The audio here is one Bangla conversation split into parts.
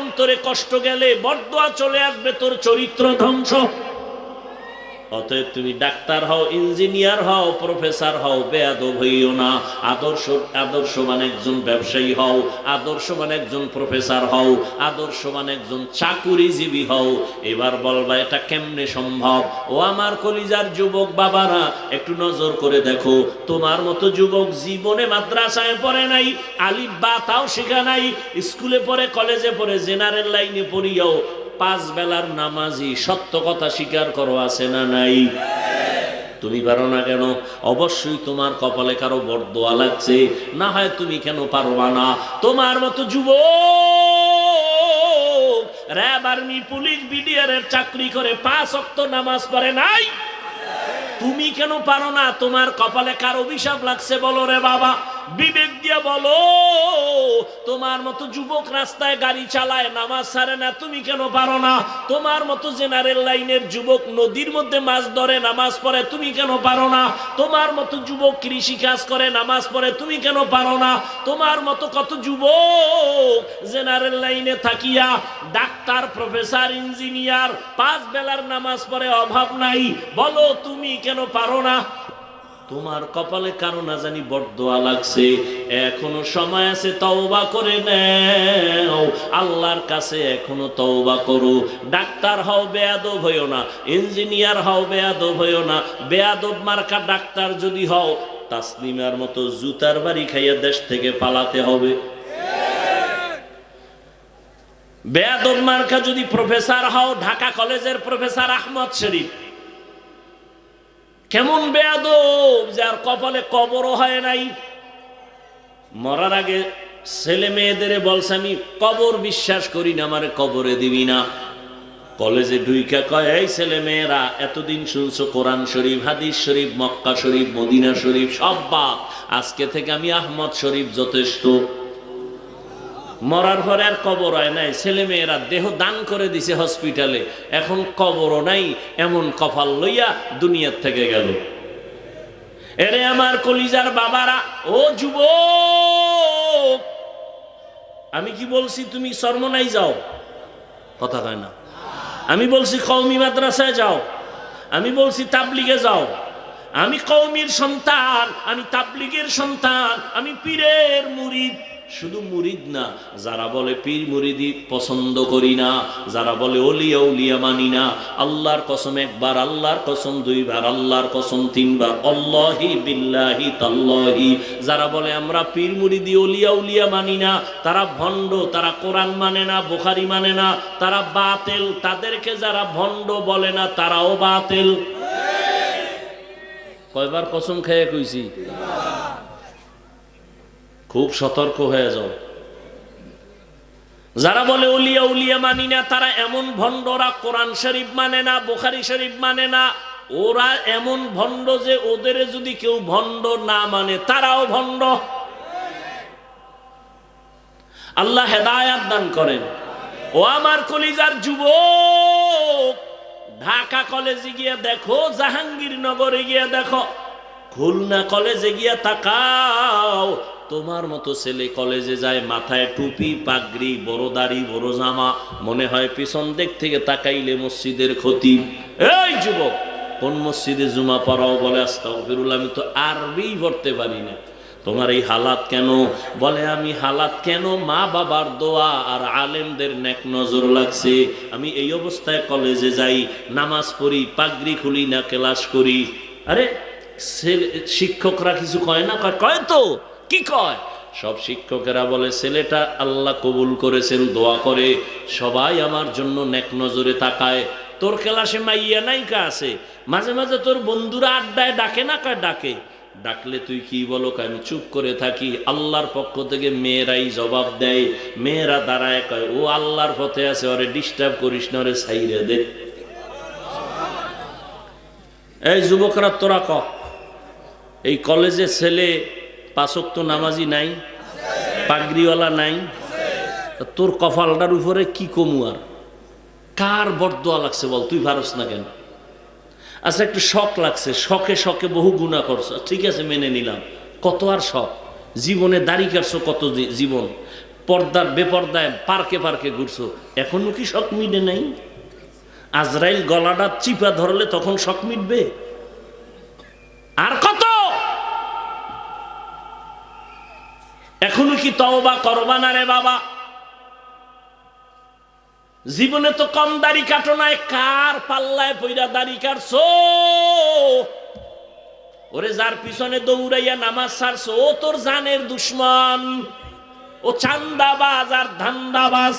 অন্তরে কষ্ট গেলে বরদোয়া চলে আসবে তোর চরিত্র ধ্বংস। অতএব তুমি ডাক্তার হও, ইঞ্জিনিয়ার হও, প্রফেসর হও, বেয়াদব হইও না। আদর্শ, আদর্শবান একজন ব্যবসায়ী হও, আদর্শবান একজন প্রফেসর হও, আদর্শবান একজন চাকুরিজীবী হও। এবার বলবা, এটা কেমনে সম্ভব? ও আমার কলিজার যুবক বাবারা, একটু নজর করে দেখো। তোমার মতো যুবক জীবনে মাদ্রাসায় পড়ে নাই, আলিফ বা তাও শেখা নাই, স্কুলে পড়ে, কলেজে পড়ে, জেনারেল লাইনে পড়িয়াও পাঁচ বেলার নামাজি সত্য কথা স্বীকার করো, আছে না নাই? তুমি পারো না কেন? অবশ্যই তোমার কপালে কারও বরদোয়া লাগছে। না হয় তুমি কেন পারবা না? তোমার মতো যুব র্যাব আর্মি, পুলিশ বিডিআর এর চাকরি করে পাঁচ অক্ত নামাজ পড়ে নাই? তুমি কেন পারো না? তোমার কপালে কার অভিশাপ লাগছে বলো রে বাবা। বিবেক দিয়ে বলো, তোমার মতো যুবক রাস্তায় গাড়ি চালায়, নামাজ ছাড়ে না, তুমি কেন পারো না? তোমার মতো জেনারেল লাইনের যুবক নদীর মধ্যে মাছ ধরে, নামাজ পড়ে, তুমি কেন পারো না? তোমার মতো যুবক কৃষি কাজ করে, নামাজ পড়ে, তুমি কেন পারো না? তোমার মতো কত যুবক জেনারেল লাইনে থাকিয়া, ডাক্তার, প্রফেসর, ইঞ্জিনিয়ার, পাঁচ বেলার নামাজ পড়ে, অভাব নাই। বলো, তুমি কেন পারো না? তোমার কপালে কারও না জানি বরদোয়া লাগছে। এখনও সময় আছে, তওবা করে নাও। আল্লাহর কাছে এখনও তওবা করো। ডাক্তার হও, বেয়াদব হইও না। ইঞ্জিনিয়ার হও, বেয়াদব হইও না। বেয়াদব মার্কা ডাক্তার যদি হও, তাসলিমার মতো জুতার বাড়ি খাইয়া দেশ থেকে পালাতে হবে। বেয়াদব মার্কা যদি প্রফেসর হও, ঢাকা কলেজের প্রফেসর আহমদ শরীফ। কেমন বেয়াদব যার কপালে কবরও হয় নাই। মরার আগে ছেলে মেয়েদের বলছে, আমি কবর বিশ্বাস করি না, আমার কবরে দিবি না। কলেজে ঢুইকা কয়, এই ছেলে মেয়েরা, এতদিন শুনছো কোরআন শরীফ, হাদিস শরীফ, মক্কা শরীফ, মদিনা শরীফ, সব বাপ আজকে থেকে আমি আহমদ শরীফ যথেষ্ট। মরার পরে আর কবর হয় নাই। ছেলে মেয়েরা দেহ দান করে দিছে হসপিটালে এখন কবরও নাই, এমন কপাল লইয়া দুনিয়ার থেকে গেল। এরে আমার কলিজার বাবারা, ও যুব আমি কি বলছি, তুমি সর্বনাই যাও? কথা কয় না। আমি বলছি কৌমি মাদ্রাসায় যাও। আমি বলছি, তাবলিগে যাও। আমি কৌমির সন্তান, আমি তাবলিগের সন্তান, আমি পীরের মুরিদ। শুধু মুরিদ না, যারা বলে পীর মুরিদি পছন্দ করি না, যারা বলে অলিয়া উলিয়া মানি না, আল্লাহর কসম একবার, আল্লাহর কসম দুইবার, আল্লাহর কসম তিনবার, অল্লাহি বিল্লাহি তাল্লাহি। যারা বলে আমরা পীর মুরিদি অলিয়া উলিয়া মানি না, তারা ভণ্ড, তারা কোরআন মানে না, বোখারি মানে না, তারা বাতেল। তাদেরকে যারা ভণ্ড বলে না, তারাও বাতেল। কয়বার কসম খেয়ে কইছি? খুব সতর্ক হয়ে যাও। যারা বলে উলিয়া উলিয়া মানি না, তারা এমন ভণ্ডরা কোরআন শরীফ মানে না, বোখারি শরীফ মানে না। ওরা এমন ভণ্ড যে ওদের যদি কেউ ভণ্ড না মানে তারাও ভণ্ড। আল্লাহ হেদায়াত দান করেন। ও আমার কলিজার যুবক, ঢাকা কলেজে গিয়ে দেখো, জাহাঙ্গীরনগরে গিয়ে দেখো। খুলনা কলেজে গিয়ে তাকাও তোমার মতো ছেলে কলেজে যায়, মাথায় টুপি, পাগড়ি, বড় দাড়ি, বড় জামা, মনে হয় পিছন দিক থেকে তাকাইলে মসজিদের ক্ষতি। এই যুবক, কোন মসজিদে জুমা পড়াও বলে আস্তাগফিরুল্লাহ, আমি তো আরবি পড়তে পারি না। তোমার এই হালাত কেন? বলে, আমি হালাত কেন? মা বাবার দোয়া আর আলেমদের নেক নজর লাগছে। আমি এই অবস্থায় কলেজে যাই, নামাজ পড়ি, পাগড়ি খুলি না, ক্লাস করি। আরে শিক্ষকরা কিছু কয় না? কয় তো? কি কয়? সব শিক্ষকেরা বলে, ছেলেটা আল্লাহ কবুল করেছেন, দোয়া করে, সবাই আমার জন্য নেক নজরে তাকায়। তোর ক্লাসে মাইয়া নাইকা আছে, মাঝে মাঝে তোর বন্ধুরা আড্ডায় ডাকে না কয় ডাকে? ডাকলে তুই কি বলো আমি চুপ করে থাকি। আল্লাহর পক্ষ থেকে মেয়েরাই জবাব দেয়, মেয়েরা দাঁড়ায় কয়, ও আল্লাহর পথে আছে, ওরে ডিস্টার্ব করিস না, ওরে সাইরে দে। এই যুবকরা, তোরা ক, এই কলেজে ছেলে পাশক তো নামাজি নাই, পাগড়িওয়ালা নাই। তোর কপালটার উপরে কি কমু আর? কার বরদোয়া লাগছে বল? তুই পারস না কেন? আচ্ছা একটু শখ লাগছে। শখে শখে বহু গুণা করছ। ঠিক আছে, মেনে নিলাম। কত আর শখ? জীবনে দাড়ি কাটছো কত জীবন? পর্দার বেপর্দায় পার্কে পার্কে ঘুরছো। এখনও কি শখ মিটে নাই? আজরাইল গলাটা চিপা ধরলে তখন শখ মিটবে? আর এখনও কি তওবা করবা না রে বাবা? জীবনে তো কম দাড়ি কাটো নাই, কার পাল্লায় পইরা দাড়ি কাটছো? ওরে যার পিছনে দৌড়াইয়া নামাজ ছাড়ছো ও তোর জানের দুশ্মন। ও চান্দাবাজ আর ধান্দাবাজ।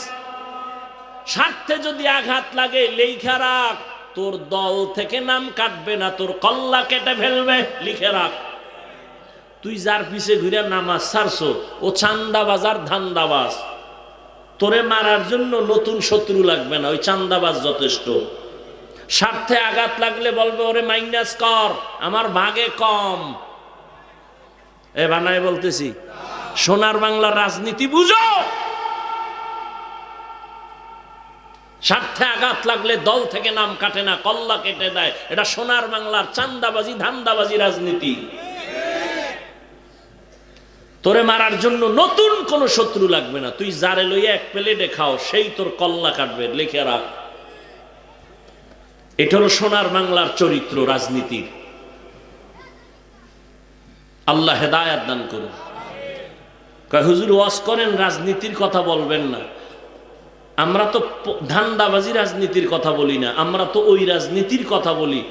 স্বার্থে যদি আঘাত লাগে, লেখা রাখ, তোর দল থেকে নাম কাটবে না, তোর কল্লা কেটে ফেলবে, লিখে রাখ। তুই যার পিছে ঘুরে নামাজ ছাড়ছো, ও চান্দাবাজ আর ধান্দাবাজ। তোরে মারার জন্য নতুন শত্রু লাগবে না, ওই চান্দাবাজ যথেষ্ট। স্বার্থে আঘাত লাগলে বলবে, ওরে মাইনাস কর, আমার ভাগে কম। এ বানায় বলতেছি, সোনার বাংলার রাজনীতি বুঝো। স্বার্থে আঘাত লাগলে দল থেকে নাম কাটে না, কল্লা কেটে দেয়। এটা সোনার বাংলার চান্দাবাজি, ধান্দাবাজি রাজনীতি। তোরে মারার জন্য নতুন কোন শত্রু লাগবে না। তুই যারে লইয়া এক প্লেটে খাও, সেই তোর কল্লা কাটবে, লিখে রাখ। এটা হলো সোনার বাংলার চরিত্র, রাজনীতির। আল্লাহ হেদায়াত দান করুন। হুজুর, ওয়াজ করেন, রাজনীতির কথা বলবেন না। আমরা তো ধান্দাবাজি রাজনীতির কথা বলি না। আমরা তো ওই রাজনীতির কথা বলি।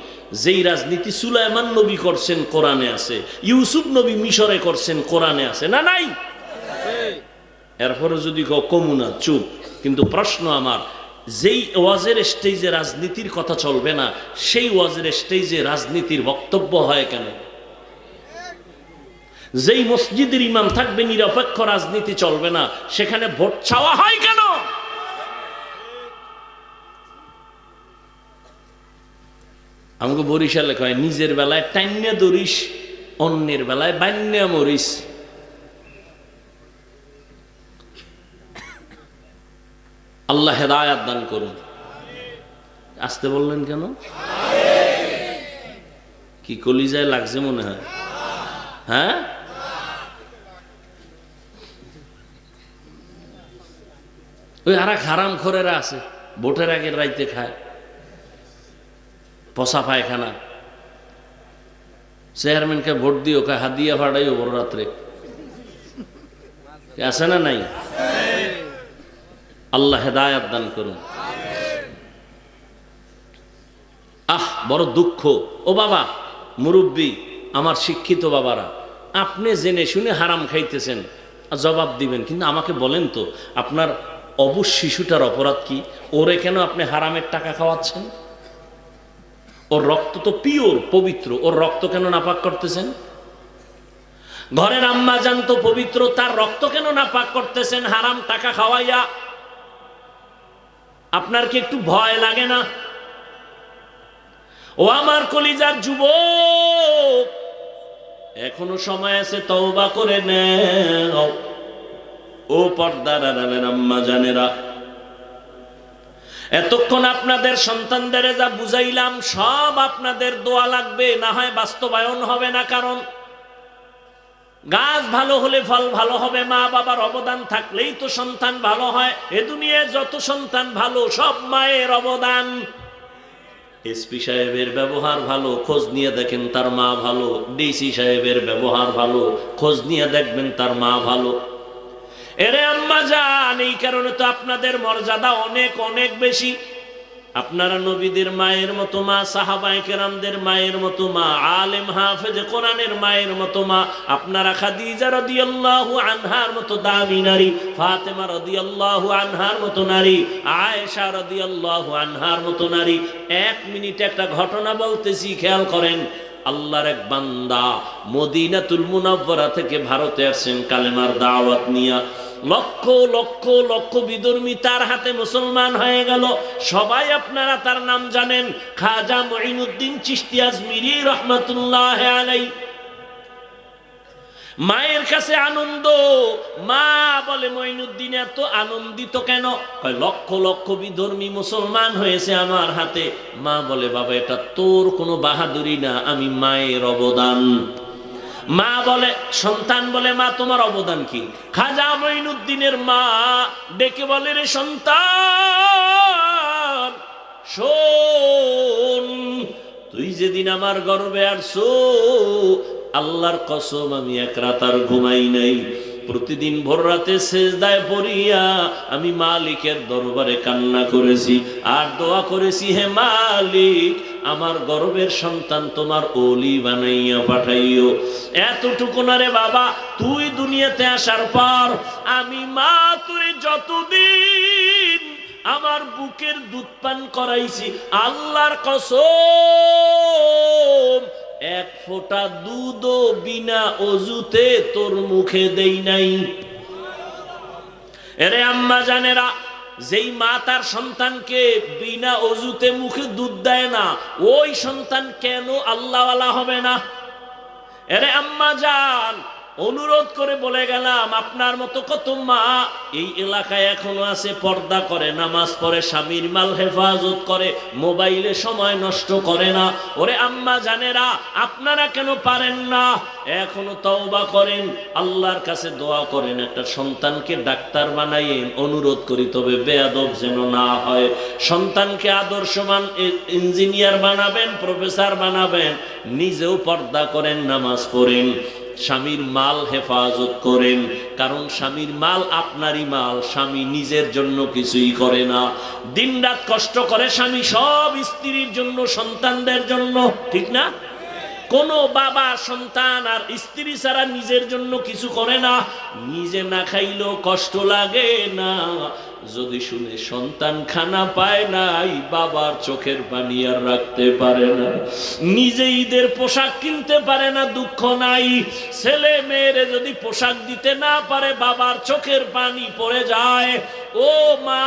যেই রাজনীতি সুলাইমান নবী করছেন কোরআনে আছে, ইউসুফ নবী মিশরে করছেন কোরআনে আছে, না নাই? এরপরে যদি কমুনা চুপ। কিন্তু প্রশ্ন আমার, যেই ওয়াজের স্টেজে রাজনীতির কথা চলবে না, সেই ওয়াজের স্টেজে রাজনীতির বক্তব্য হয় কেন? যেই মসজিদের ইমাম থাকবে, নিরপেক্ষ রাজনীতি চলবে না, সেখানে ভোট চাওয়া হয় কেন? আমাকে বরিশালে কয় নিজের বেলায় টাইন্যা দরিস অন্যের বেলায় বান্যা মরিস। আল্লাহ হেদায়াত দান করুন। আসতে বললেন কেন? কি কলিজায় লাগছে মনে হয়? হ্যাঁ? ওই আর এক হারাম খোরেরা আছে, ভোটের আগের রাইতে খায়। পচা পায়খানা। চেয়ারম্যানকে ভোট দিও কা হাদিয়া ফাটাইও বড় রাত্রে। আছে না নাই? আল্লাহ হেদায়াত দান করুন। আহ, বড় দুঃখ। ও বাবা, মুরব্বী, আমার শিক্ষিত বাবারা, আপনি জেনে শুনে হারাম খাইতেছেন, জবাব দিবেন, কিন্তু আমাকে বলেন তো, আপনার অবুজ শিশুটার অপরাধ কি? ওরে কেন আপনি হারামের টাকা খাওয়াচ্ছেন? ওর রক্ত তো পিওর, পবিত্র। ওর রক্ত কেন নাপাক করতেছেন? ঘরের আম্মা জান তো পবিত্র, তার রক্ত কেন নাপাক করতেছেন? হারাম টাকা খাওয়াইয়া। আপনার কি একটু ভয় লাগে না? ও আমার কলিজার যুবক, এখনও সময় আছে, তওবা করে নেও। ও পর্দার আড়ালের আম্মা জানেরা এতক্ষণ আপনাদের সন্তানদের যা বুঝাইলাম, সব আপনাদের দোয়া লাগবে, না হয় বাস্তবায়ন হবে না, কারণ গাছ ভালো হলে ফল ভালো হবে, মা বাবার অবদান থাকলেই তো সন্তান ভালো হয়। এ দুনিয়ায় যত সন্তান ভালো, সব মায়ের অবদান। এসপি সাহেবের ব্যবহার ভালো, খোঁজ নিয়ে দেখেন তার মা ভালো, ডিসি সাহেবের ব্যবহার ভালো, খোঁজ নিয়ে দেখবেন তার মা ভালো। এরে আম্মা যান এই কারণে তো আপনাদের মর্যাদা অনেক অনেক বেশি। আপনারা নবীদের মায়ের মতো মা সাহাবায়ে কেরামদের মায়ের মতো মা, আলেম, হাফেজ, কোরআনের মায়ের মতো মা। আপনারা খাদিজা রাদিয়াল্লাহু আনহার মতো দামি নারী, ফাতেমা রাদিয়াল্লাহু আনহার মতো নারী, আয়েশা রাদিয়াল্লাহু আনহার মতো নারী। এক মিনিট একটা ঘটনা বলতেছি, খেয়াল করেন। আল্লাহর এক বান্দা মদিনাতুল মুনাব্বরা থেকে ভারতে আসছেন কালেমার দাওয়াত নিয়া। লক্ষ লক্ষ লক্ষ বিধর্মী তার হাতে মুসলমান হয়ে গেল। সবাই আপনারা তার নাম জানেন। খাজা মঈনুদ্দিন চিশতি আজমিরি রহমতুল্লাহ আলাই মায়ের কাছে আনন্দ। মা বলে, মঈনুদ্দিন, এত আনন্দিত কেন? কয়, লক্ষ লক্ষ বিধর্মী মুসলমান হয়েছে আমার হাতে। মা বলে, বাবা, এটা তোর কোনো বাহাদুরি না। আমি মায়ের অবদান। মা বলে, সন্তান বলে, মা, তোমার অবদান কি? খাজা মঈনুদ্দিনের মা ডেকে বলে, রে সন্তান, শোন, তুই যেদিন আমার গর্বে আসছো, আল্লাহর কসম, আমি এক রাত আর ঘুমাই নাই। প্রতিদিন ভোর রাতে সেজদায় পড়িয়া আমি মালিকের দরবারে কান্না করেছি। আর দোয়া করেছি, হে মালিক আমার গর্বের সন্তান তোমার ওলি বানাইয়া পাঠাইও। এতটুকু না রে বাবা, তুই দুনিয়াতে আসার পর আমি মা তুই যতদিন আমার বুকের দুধ পান করাইছি, আল্লাহর কসম, এক ফোঁটা দুধও বিনা অজুতে তোর মুখে দেই নাই। এরে আম্মা জানেরা যেই মা তার সন্তানকে বিনা অজুতে মুখে দুধ দেয় না, ওই সন্তান কেন আল্লাহওয়ালা হবে না? এরে আম্মা জান অনুরোধ করে বলে গেলাম, আপনার মতো কত মা এই এলাকায় এখনও আছে, পর্দা করে, নামাজ পড়ে, স্বামীর মাল হেফাজত করে, মোবাইলে সময় নষ্ট করে না। ওরে আম্মা জানেরা, আপনারা কেন পারেন না? এখনও তওবা করেন, আল্লাহর কাছে দোয়া করেন, একটা সন্তানকে ডাক্তার বানাইয়েন, অনুরোধ করি, তবে বেয়াদব যেন না হয়। সন্তানকে আদর্শমান ইঞ্জিনিয়ার বানাবেন, প্রফেসর বানাবেন, নিজেও পর্দা করেন, নামাজ পড়েন। স্বামীর মাল হেফাজত করেন, কারণ স্বামীর মাল আপনারই মাল, স্বামী নিজের জন্য কিছুই করে না। দিনরাত কষ্ট করে স্বামী সব স্ত্রীর জন্য, সন্তানদের জন্য, ঠিক না? কোনো বাবা, সন্তান আর স্ত্রী ছাড়া নিজের জন্য কিছু করে না। নিজে না খাইলেও কষ্ট লাগে না। যদি শুনে সন্তান খানা পায় নাই, বাবার চোখের পানি আর রাখতে পারে না। নিজে ঈদের পোশাক কিনতে পারে না, দুঃখ নাই। ছেলে মেয়েরে যদি পোশাক দিতে না পারে, বাবার চোখের পানি পড়ে যায়। ও মা,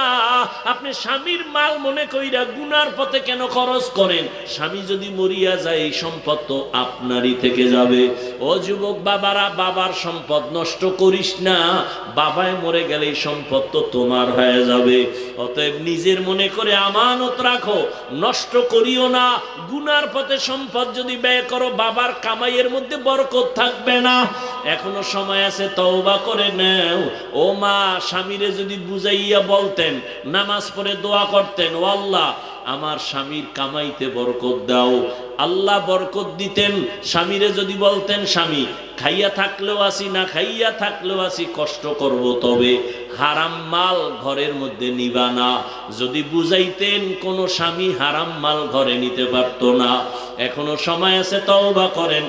আপনি স্বামীর মাল মনে কইরা গুনার পথে কেন খরচ করেন? স্বামী যদি মরিয়া যায়, এই সম্পদ তো আপনারই থেকে যাবে। ও যুবক বাবারা, বাবার সম্পদ নষ্ট করিস না। বাবায় মরে গেলে এই সম্পদ তো তোমার হয়ে যাবে। অতএব নিজের মনে করে আমানত রাখো, নষ্ট করিও না। গুনার পথে সম্পদ যদি ব্যয় করো, বাবার কামাইয়ের মধ্যে বরকত থাকবে না। এখনও সময় আছে, তওবা করে নেও। ও মা, স্বামীরে যদি বুঝাইয়া বলতেন, নামাজ পড়ে দোয়া করতেন, ও আল্লাহ, আমার স্বামীর কামাইতে বরকত দাও। আল্লাহ বরকত দিতেন, স্বামীরে যদি বলতেন, স্বামী, খাইয়া থাকলেও আসি, না খাইয়া থাকলেও আসি, কষ্ট করব তবে। হারাম মাল ঘরের মধ্যে নিবা না। যদি বুঝাইতেন কোনো স্বামী হারাম মাল ঘরে নিতে পারত না। এখনও সময় আছে, তওবা করেন।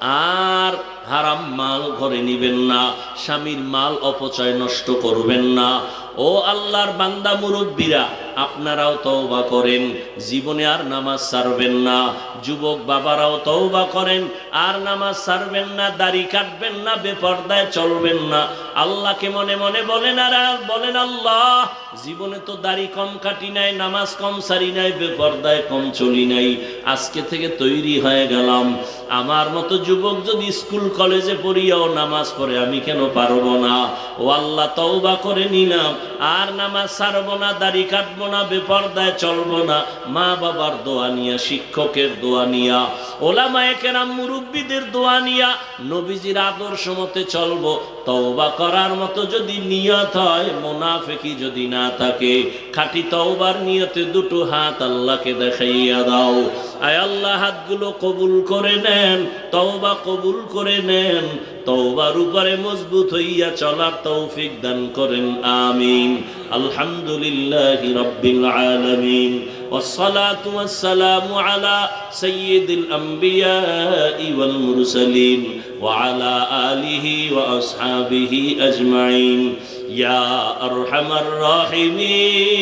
আর হারাম মাল ঘরে নিবেন না, স্বামীর মাল অপচয় নষ্ট করবেন না। ও আল্লাহর বান্দা মুরব্বীরা, আপনারাও তওবা করেন, জীবনে আর নামাজ সারবেন না। যুবক বাবারাও তওবা করেন, আর নামাজ সারবেন না, দাড়ি কাটবেন না, বেপর্দায় চলবেন না। আল্লাহকে মনে মনে বলেন, আর আর বলেন আল্লাহ, জীবনে তো দাড়ি কম কাটি নাই, নামাজ কম সারি নাই, বেপর্দায় কম চলি নাই। আজকে থেকে তৈরি হয়ে গেলাম। আমার মতো যুবক যদি স্কুল কলেজে পড়িয়াও নামাজ পড়ে, আমি কেন পারব না? ও আল্লাহ, তওবা করে নিলাম। আর নামাজ ছাড়বো না, দাড়ি কাটবো না, বেপর্দায় চলবো না। মা বাবার দোয়া নিয়া, শিক্ষকের দোয়া নিয়া, ওলামায়ে কেরাম, মুরব্বীদের দোয়া নিয়া, নবীজির আদর্শ মতে চলবো। তওবা করার মতো যদি নিয়ত হয়, মোনাফেকি যদি না থাকে, খাঁটি তওবার নিয়তে দুটো হাত আল্লাহকে দেখাইয়া দাও। আয় আল্লাহ, হাতগুলো কবুল করে নেন, তওবা কবুল করে নেন তওবার উপরে মজবুত হইয়া চলার তৌফিক দান করেন আমিন আলহামদুলিল্লাহ রব্বিল আলামিন والصلاة والسلام على سيد الأنبياء والمرسلين وعلى آله وأصحابه أجمعين يا أرحم الراحمين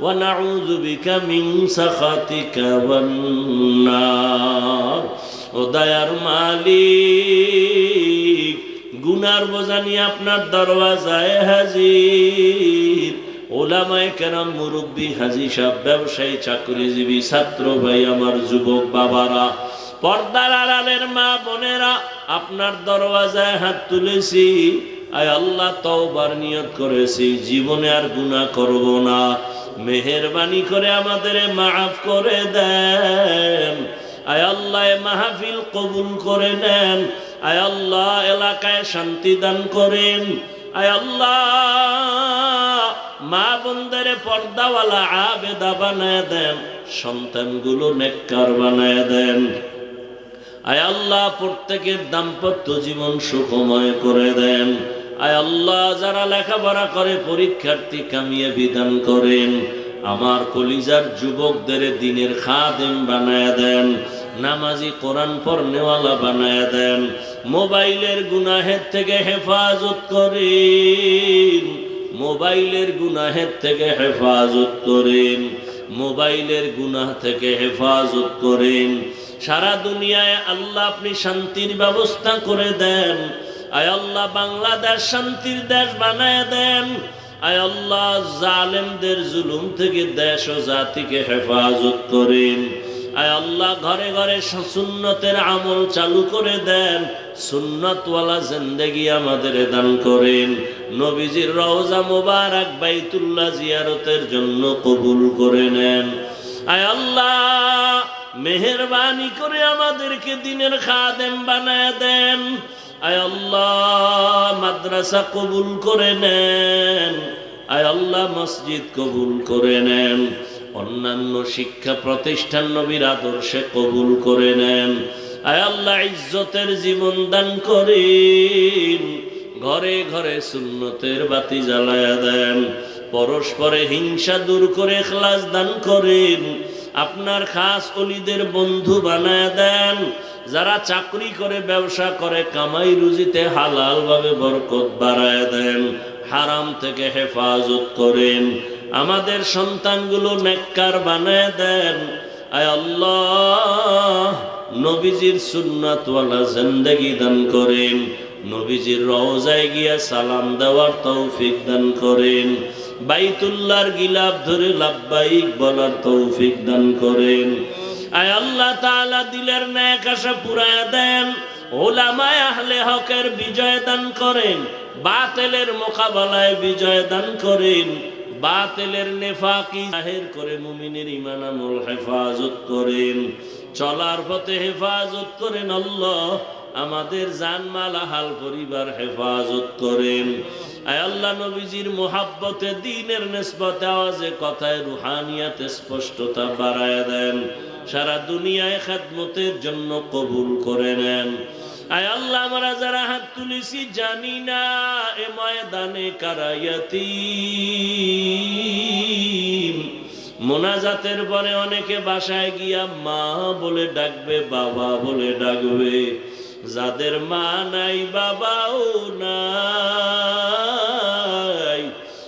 ونعوذ بك من سخطك والنار ও দয়ার মালিক গুনার বোঝা নিয়ে আপনার দরওয়াজায় হাজির ওলামায় কেরাম মুরব্বী হাজি সাহেব ব্যবসায়ী চাকরিজীবী ছাত্র ভাই আমার যুবক বাবারা পর্দার আড়ালের মা বোনেরা আপনার দরওয়াজায় হাত তুলেছি আয় আল্লাহ তওবার নিয়ত করেছি জীবনে আর গুনাহ করব না মেহেরবানি করে আমাদের মাফ করে দেন। আয় আল্লাহ মাহফিল কবুল করে নেন। আয় আল্লাহ, এলাকায় শান্তি দান করেন। আয় আল্লাহ, মা বন্ধের পর্দাওয়ালা আবেদা বানায় দেন। সন্তানগুলো নেককার বানায় দেন। আয় আল্লাহ, প্রত্যেকের দাম্পত্য জীবন সুখময় করে দেন। আয় আল্লাহ, যারা লেখাপড়া করে, পরীক্ষার্থী কামিয়ে বিধান করেন। আমার কলিজার যুবকদের দিনের খাদেম বানায় দেন, নামাজি কোরআন পড়নেওয়ালা বানায় দেন, মোবাইলের গুনাহের থেকে হেফাজত করেন, মোবাইলের গুনাহের থেকে হেফাজত করেন, মোবাইলের গুনাহ থেকে হেফাজত করেন। সারা দুনিয়ায় আল্লাহ আপনি শান্তির ব্যবস্থা করে দেন। আয় আল্লাহ বাংলাদেশ শান্তির দেশ বানায় দেন। আয় আল্লাহ জালেমদের জুলুম থেকে দেশ ও জাতিকে হেফাজত করেন। আয় আল্লাহ ঘরে ঘরে সুন্নতের আমল চালু করে দেন। সুন্নতওয়ালা জিন্দেগি আমাদের দান করেন। নবীজির রওজা মোবারক বাইতুল্লাহ জিয়ারতের জন্য কবুল করে নেন। আয় আল্লাহ, মেহরবানি করে আমাদেরকে দিনের খাদেম বানায় দেন। আয় আল্লাহ, মাদ্রাসা কবুল করে নেন। আয় আল্লাহ, মসজিদ কবুল করে নেন। অন্যান্য শিক্ষা প্রতিষ্ঠান নবীর আদর্শে কবুল করে নেন। আয় আল্লাহ, ইজ্জতের জীবন দান করেন। ঘরে ঘরে সুন্নতের বাতি জ্বালায়া দেন। পরস্পরে হিংসা দূর করে খ্লাস দান করেন। আপনার খাস অলিদের বন্ধু বানায় দেন। যারা চাকরি করে, ব্যবসা করে, কামাই রুজিতে হালাল ভাবে বরকত বাড়ায় দেন, হারাম থেকে হেফাজত করেন। আমাদের সন্তানগুলো নেককার বানায় দেন। আয় আল্লাহ, নবীজির সুন্নাতওয়ালা জিন্দেগি দান করেন। নবীজির রওজায় গিয়া সালাম দেওয়ার তৌফিক দান করেন। বাইতুল্লাহর গিলাপ ধরে লাভবাইক বলার তৌফিক দান করেন। আয় আল্লাহ তাআলা দিলের ন্যাক আশা পুরায় দেন। ওলামায় আহলে হকের বিজয় দান করেন। বাতেলের মোকাবেলায় বিজয় দান করেন। বাতেলের নেফাকি জাহির করে মুমিনের ইমান আমল হেফাজত করেন। চলার পথে হেফাজত করেন আল্লাহ। আমাদের জানমাল হাল পরিবার হেফাজত করেন। আয় আল্লাহ নবীজির মোহাব্বতে, দিনের নেসবতে, আওয়াজে, কথায়, রুহানিয়াতে স্পষ্টতা বাড়ায় দেন। সারা দুনিয়ায় খেদমতের জন্য কবুল করে নেন। আয় আল্লাহ, আমরা যারা হাত তুলেছি জানি না এ ময়দানে কারায়াতি মোনাজাতের পরে অনেকে বাসায় গিয়া মা বলে ডাকবে, বাবা বলে ডাকবে। যাদের মা নাই, বাবাও নাই।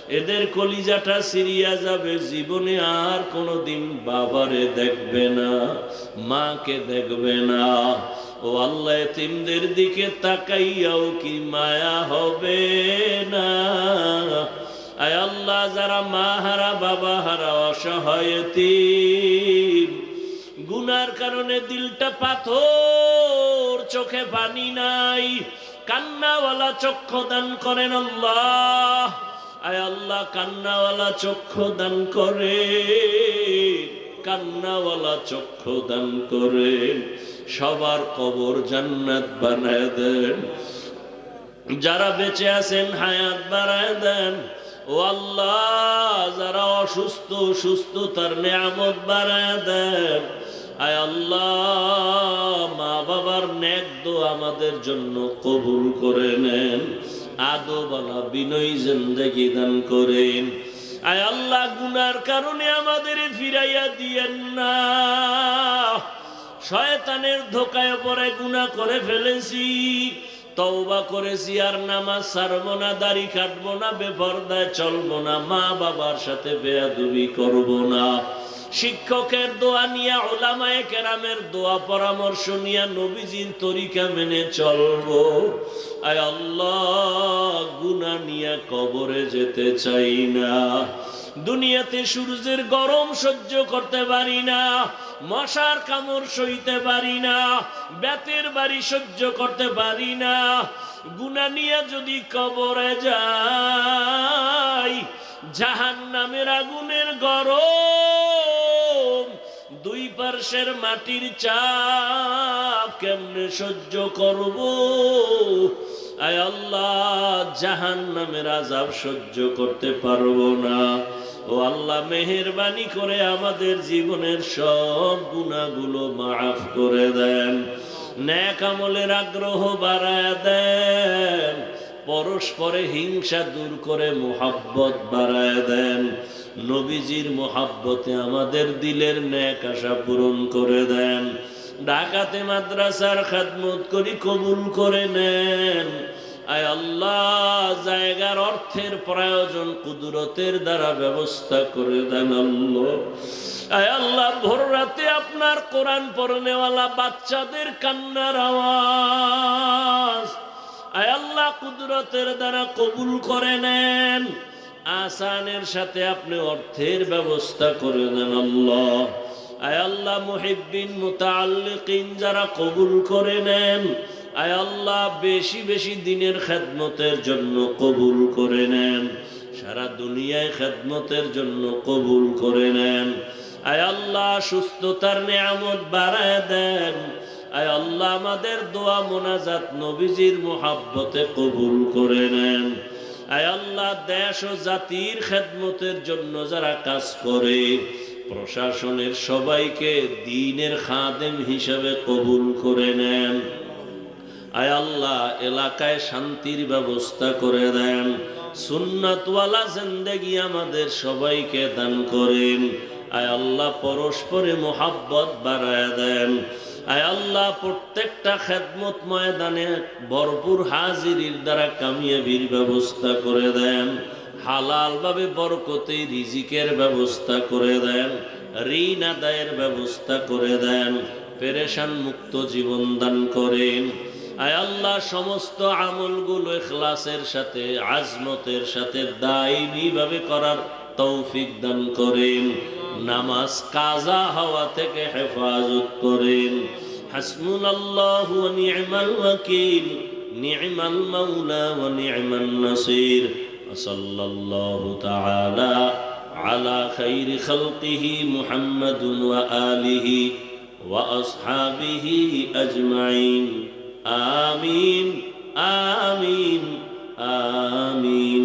এদের কলিজাটা সিরিয়া যাবে, জীবনে আর কোনোদিন বাবারে দেখবে না, মাকে দেখবে না। ও আল্লাহ তিমদের দিকে তাকাইয়াও কি মায়া হবে না। আয় আল্লাহ, যারা মা হারা, বাবা হারা, অসহায় গুনার কারণে দিলটা পাথর, চোখে পানি নাই। কান্নাওয়ালা চক্ষু দান করেন আল্লাহ। আয় আল্লাহ, কান্নাওয়ালা চক্ষু দান করে কান্নাওয়ালা চক্ষু দান করেন। সবার কবর জান্নাত বানায় দেন। যারা বেঁচে আছেন, হায়াত বাড়ায় দেন। ও আল্লাহ, যারা অসুস্থ, সুস্থতার নিয়ামত বাড়ায় দেন। আয় আল্লাহ মা বাবার ন্যাক দো আমাদের জন্য কবুল করে নেন। আদোবালা বিনয় জিন্দেগি দান করেন। আয় আল্লাহ, গুনার কারণে আমাদের ফিরাইয়া দিয়েন না। শয়তানের ধোকায় পরে গুনাহ করে ফেলেছি। তওবা করেছি আর নামাজ ছাড়বো না, দাড়ি কাটবো না, বেপরদায় চলবো না মা বাবার সাথে বেয়াদুবি করব না। শিক্ষকের দোয়া নিয়ে ওলামায়ে কেরামের দোয়া পরামর্শ নিয়ে নবীজির তরিকা মেনে চলবো। আয় আল্লাহ গুনা নিয়ে কবরে যেতে চাই না। দুনিয়াতে সূর্যের গরম সহ্য করতে পারি না, মশার কামড় সইতে পারি না, বেতের বাড়ি সহ্য করতে পারি না। গুনা নিয়ে যদি কবরে যাই জাহান নামের আগুনের গরম দুই পার্শ্বের মাটির চাপ কেমনে সহ্য করব? আয় আল্লাহ জাহান নামের আজাব সহ্য করতে পারব না। ও আল্লাহ, মেহেরবানি করে আমাদের জীবনের সব গুণাগুলো মাফ করে দেন। ন্যাক আমলের আগ্রহ বাড়ায় দেন। পরস্পরে হিংসা দূর করে মোহাব্বত বাড়ায় দেন। নবীজির মোহাব্বতে আমাদের দিলের ন্যাক আশা পূরণ করে দেন। ঢাকাতে মাদ্রাসার খাদমত করি কবুল করে নেন। আয় আল্লাহ, জায়গার অর্থের প্রয়োজন কুদরতের দ্বারা ব্যবস্থা করে দেন আল্লাহ। আয় আল্লাহ, ভোর রাতে আপনার কোরআন পড়নেওয়ালা বাচ্চাদের কান্নার আওয়াজ। আয় আল্লাহ, কুদরতের দ্বারা কবুল করে নেন। আসানের সাথে আপনি অর্থের ব্যবস্থা করে দেন, আল্লাহ। আয় আল্লাহ, মুহিব্বিন, মুতাআল্লিকিন যারা কবুল করে নেন, আয় আল্লাহ, বেশি বেশি দিনের খেদমতের জন্য কবুল করে নেন, সারা দুনিয়ায় খেদমতের জন্য কবুল করে নেন। আয় আল্লাহ, সুস্থতার নিয়ামত বাড়ায় দেন, আয় আল্লাহ, আমাদের দোয়া মোনাজাত নবীজির মোহাব্বতে কবুল করে নেন। আল্লাহ, দেশ ও জাতির খেদমতের জন্য যারা কাজ করে, প্রশাসনের সবাইকে দিনের খাদেম হিসাবে কবুল করে নেন। আয় আল্লাহ, এলাকায় শান্তির ব্যবস্থা করে দেন। সুন্নাতওয়ালা জিন্দেগি আমাদের সবাইকে দান করেন। আয় আল্লাহ, পরস্পরে মোহাব্বত বাড়ায় দেন। আয় আল্লাহ, প্রত্যেকটা খেদমত ময়দানে ভরপুর হাজিরির দ্বারা কামিয়াবির ব্যবস্থা করে দেন। হালালভাবে বরকতে রিজিকের ব্যবস্থা করে দেন, ঋণ আদায়ের ব্যবস্থা করে দেন, পেরেশান মুক্ত জীবন দান করেন। আয় আল্লাহ, সমস্ত আমলগুলো এখলাসের সাথে, আজমতের সাথে দায়ী ভাবে করার তৌফিক দান করেন। নামাজ কাজা হওয়া থেকে হেফাজত করেন। হাসমুল আল্লাহ নিয়মাল ওয়াকিল নিয়মাল মাউলা ও নিয়মান নাসির। সাল্লাল্লাহু তাআলা আলা খাইরি খালকিহি মুহাম্মাদুন ওয়া আলিহি ওয়া আসহাবিহি আজমাইন। আমিন আমিন আমিন।